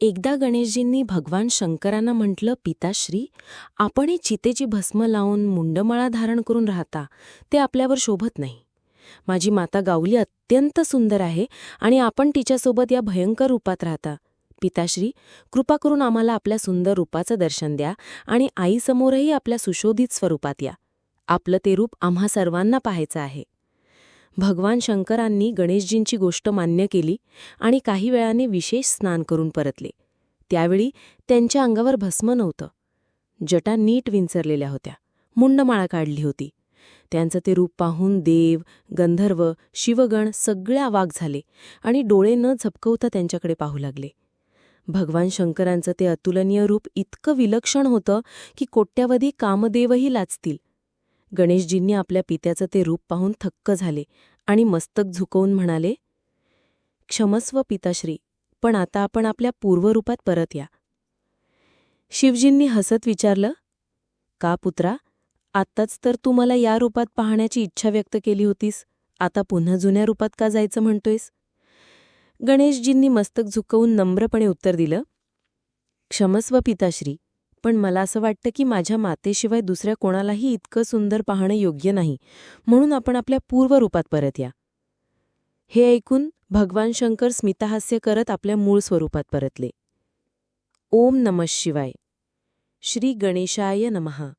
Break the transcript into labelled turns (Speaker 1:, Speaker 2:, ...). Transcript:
Speaker 1: एकदा गणेशजींनी भगवान शंकरांना म्हटलं पिताश्री आपण ही चितेची भस्म लावून मुंडमाळा धारण करून राहता ते आपल्यावर शोभत नाही. माझी माता गावली अत्यंत सुंदर आहे आणि आपण तिच्यासोबत या भयंकर रूपात राहता. पिताश्री कृपा करून आम्हाला आपल्या सुंदर रूपाचं दर्शन द्या आणि आईसमोरही आपल्या सुशोधित स्वरूपात या. आपलं ते रूप आम्हा सर्वांना पाहायचं आहे. भगवान शंकरांनी गणेशजींची गोष्ट मान्य केली आणि काही वेळाने विशेष स्नान करून परतले. त्यावेळी त्यांच्या अंगावर भस्म नव्हतं. जटा नीट विंचरलेल्या होत्या. मुंडमाळा काढली होती. त्यांचं ते रूप पाहून देव गंधर्व शिवगण सगळे वाघ झाले आणि डोळे न झपकवता त्यांच्याकडे पाहू लागले. भगवान शंकरांचं ते अतुलनीय रूप इतकं विलक्षण होतं की कोट्यावधी कामदेवही लाचतील. गणेशजींनी आपल्या पित्याचं ते रूप पाहून थक्क झाले आणि मस्तक झुकवून म्हणाले क्षमस्व पिताश्री पण आता आपण आपल्या पूर्वरूपात परत या. शिवजींनी हसत विचारलं का पुत्रा आत्ताच तर तू मला या रूपात पाहण्याची इच्छा व्यक्त केली होतीस आता पुन्हा जुन्या रूपात का जायचं म्हणतोयस? गणेशजींनी मस्तक झुकवून नम्रपणे उत्तर दिलं क्षमस्व पिताश्री पण मला असं वाटतं की माझ्या मातेशिवाय दुसऱ्या कोणालाही इतकं सुंदर पाहणं योग्य नाही. म्हणून आपण आपल्या पूर्वरूपात परत या. हे ऐकून भगवान शंकर स्मितहास्य करत आपल्या मूळ स्वरूपात परतले. ओम नमः शिवाय. श्री गणेशाय नमहा